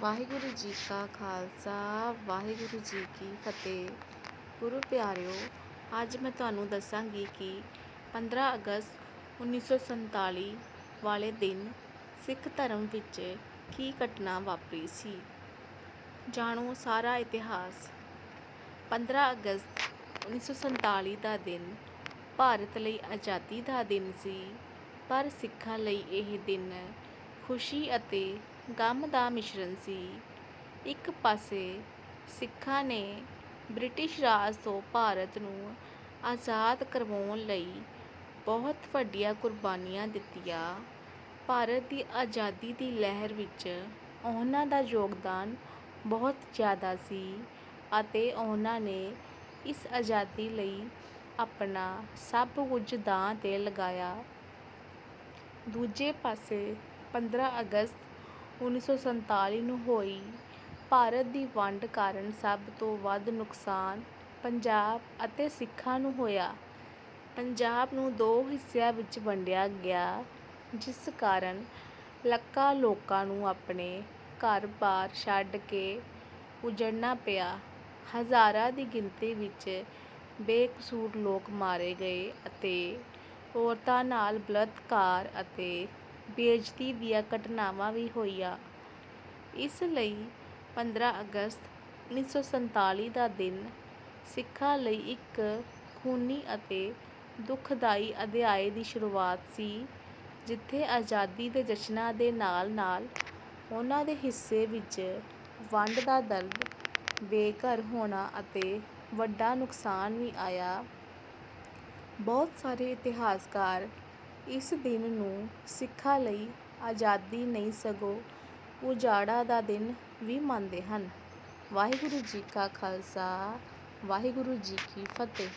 ਵਾਹਿਗੁਰੂ ਜੀ ਕਾ ਖਾਲਸਾ, ਵਾਹਿਗੁਰੂ ਜੀ ਕੀ ਫਤਿਹ। ਗੁਰੂ ਪਿਆਰਿਓ, ਅੱਜ ਮੈਂ ਤੁਹਾਨੂੰ ਦੱਸਾਂਗੀ ਕਿ 15 ਅਗਸਤ 1947 ਵਾਲੇ ਦਿਨ ਸਿੱਖ ਧਰਮ ਵਿੱਚ ਕੀ ਘਟਨਾ ਵਾਪਰੀ ਸੀ। ਜਾਣੋ ਸਾਰਾ ਇਤਿਹਾਸ। 15 ਅਗਸਤ 1947 ਦਾ ਦਿਨ ਭਾਰਤ ਲਈ ਆਜ਼ਾਦੀ ਦਾ ਦਿਨ ਸੀ, ਪਰ ਸਿੱਖਾਂ ਲਈ ਇਹ ਦਿਨ ਖੁਸ਼ੀ ਅਤੇ ਗਮ ਦਾ ਮਿਸ਼ਰਣ ਸੀ। ਇੱਕ ਪਾਸੇ ਸਿੱਖਾਂ ਨੇ ਬ੍ਰਿਟਿਸ਼ ਰਾਜ ਤੋਂ ਭਾਰਤ ਨੂੰ ਆਜ਼ਾਦ ਕਰਵਾਉਣ ਲਈ ਬਹੁਤ ਵੱਡੀਆਂ ਕੁਰਬਾਨੀਆਂ ਦਿੱਤੀਆਂ। ਭਾਰਤ ਦੀ ਆਜ਼ਾਦੀ ਦੀ ਲਹਿਰ ਵਿੱਚ ਉਹਨਾਂ ਦਾ ਯੋਗਦਾਨ ਬਹੁਤ ਜ਼ਿਆਦਾ ਸੀ ਅਤੇ ਉਹਨਾਂ ਨੇ ਇਸ ਆਜ਼ਾਦੀ ਲਈ ਆਪਣਾ ਸਭ ਕੁਝ ਦਾਅ 'ਤੇ ਲਗਾਇਆ। ਦੂਜੇ ਪਾਸੇ 15 ਅਗਸਤ 1947 ਨੂੰ ਹੋਈ। ਭਾਰਤ ਦੀ ਵੰਡ ਕਾਰਨ ਸਭ ਤੋਂ ਵੱਧ ਨੁਕਸਾਨ ਪੰਜਾਬ ਅਤੇ ਸਿੱਖਾਂ ਨੂੰ ਹੋਇਆ। ਪੰਜਾਬ ਨੂੰ ਦੋ ਹਿੱਸਿਆਂ ਵਿੱਚ ਵੰਡਿਆ ਗਿਆ, ਜਿਸ ਕਾਰਨ ਲੱਖਾਂ ਲੋਕਾਂ ਨੂੰ ਆਪਣੇ ਘਰ-ਬਾਰ ਛੱਡ ਕੇ ਉਜੜਨਾ ਪਿਆ। ਹਜ਼ਾਰਾਂ ਦੀ ਗਿਣਤੀ ਵਿੱਚ ਬੇਕਸੂਰ ਲੋਕ ਮਾਰੇ ਗਏ ਅਤੇ ਔਰਤਾਂ ਨਾਲ ਬਲਾਤਕਾਰ ਅਤੇ ਬੇਇੱਜ਼ਤੀ ਦੀਆਂ ਘਟਨਾਵਾਂ ਵੀ ਹੋਈਆਂ। ਇਸ ਲਈ 15 ਅਗਸਤ 1947 ਦਾ ਦਿਨ ਸਿੱਖਾਂ ਲਈ ਇੱਕ ਖੂਨੀ ਅਤੇ ਦੁਖਦਾਈ ਅਧਿਆਏ ਦੀ ਸ਼ੁਰੂਆਤ ਸੀ, ਜਿੱਥੇ ਆਜ਼ਾਦੀ ਦੇ ਜਸ਼ਨਾਂ ਦੇ ਨਾਲ-ਨਾਲ ਉਹਨਾਂ ਦੇ ਹਿੱਸੇ ਵਿੱਚ ਵੰਡ ਦਾ ਦਰਦ, ਬੇਘਰ ਹੋਣਾ ਅਤੇ ਵੱਡਾ ਨੁਕਸਾਨ ਵੀ ਆਇਆ। ਬਹੁਤ ਸਾਰੇ ਇਤਿਹਾਸਕਾਰ ਇਸ ਦਿਨ ਨੂੰ ਸਿੱਖਾਂ ਲਈ ਆਜ਼ਾਦੀ ਨਹੀਂ ਸਗੋਂ ਉਜਾੜਾ ਦਾ ਦਿਨ ਵੀ ਮੰਨਦੇ ਹਨ। ਵਾਹਿਗੁਰੂ ਜੀ ਕਾ ਖਾਲਸਾ, ਵਾਹਿਗੁਰੂ ਜੀ ਕੀ ਫਤਿਹ।